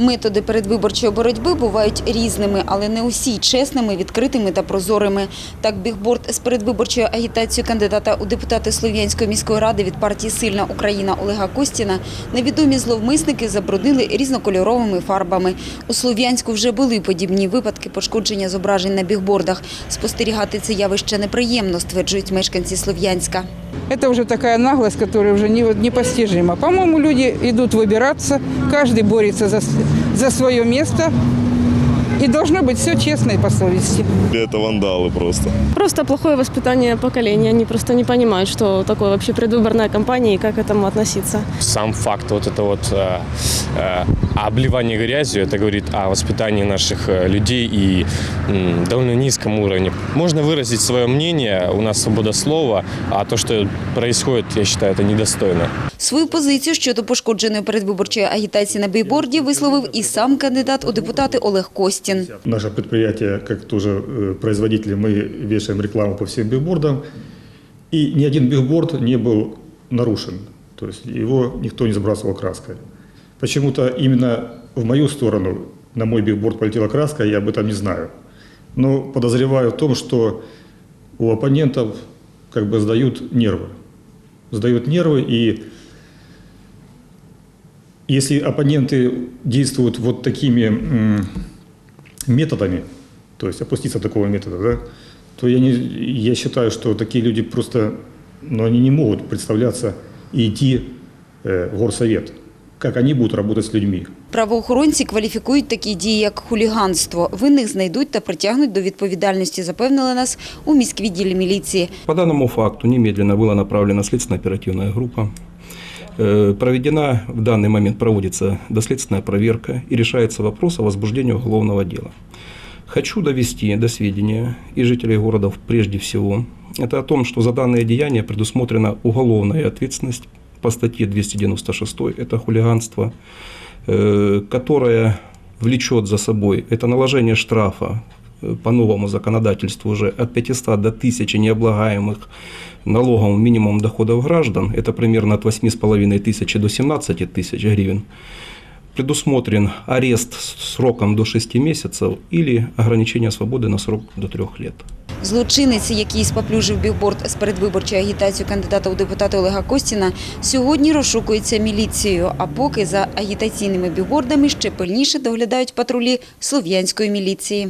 Методи передвиборчої боротьби бувають різними, але не усі чесними, відкритими та прозорими. Так, бігборд з передвиборчою агітацією кандидата у депутати Слов'янської міської ради від партії Сильна Україна Олега Костіна невідомі зловмисники забруднили різнокольоровими фарбами. У Слов'янську вже були подібні випадки пошкодження зображень на бігбордах. Спостерігати це явище неприємно, стверджують мешканці Слов'янська. Это уже такая наглость, которая уже не- непостижима. По-моему, люди идут выбираться, каждый борется за, с- за свое место. И должно быть все честно и по совести. Это вандалы просто. Просто плохое воспитание поколения. Они просто не понимают, что такое вообще предвыборная кампания и как к этому относиться. сам факт вот это вот э, э, обливание грязью, это говорит о воспитании наших э, людей и м, довольно низком уровне. Можно выразить свое мнение, у нас свобода слова, а то, что происходит, я считаю, это недостойно. Свою позицію щодо пошкодженої передвиборчої агітації на бейборді висловив і сам кандидат у депутати Олег Костін. Наше предприятие, как тоже э, производители, мы вешаем рекламу по всем билбордам. И ни один билборд не был нарушен. То есть его никто не забрасывал краской. Почему-то именно в мою сторону на мой билборд полетела краска, я об этом не знаю. Но подозреваю в том, что у оппонентов как бы сдают нервы. Сдают нервы, и если оппоненты действуют вот такими методами, то есть опуститься до такого метода, да, то я, не, я считаю, что такие люди просто, ну, они не могут представляться и идти э, в горсовет. Как они будут работать с людьми? Правоохоронці кваліфікують такі дії як хуліганство. Винних знайдуть та притягнуть до відповідальності, запевнили нас у міськвідділі міліції. По данному факту немедленно была направлена следственно-оперативная группа. Э, Проведена в данный момент проводится доследственная проверка и решается вопрос о возбуждении уголовного дела. Хочу довести до сведения и жителей города прежде всего, это о том, что за данное деяние предусмотрена уголовная ответственность по статье 296, это хулиганство, э, которое влечет за собой это наложение штрафа э, по новому законодательству уже от 500 до 1000 необлагаемых налоговым минимум доходов граждан, это примерно от 8,5 тысячи до 17 тысяч гривен, предусмотрен арест с сроком до 6 месяцев или ограничение свободы на срок до 3 лет. Злочинець, який споплюжив бігборд з передвиборчою агітацією кандидата у депутати Олега Костіна, сьогодні розшукується міліцією, а поки за агітаційними бігбордами ще пильніше доглядають патрулі слов'янської міліції.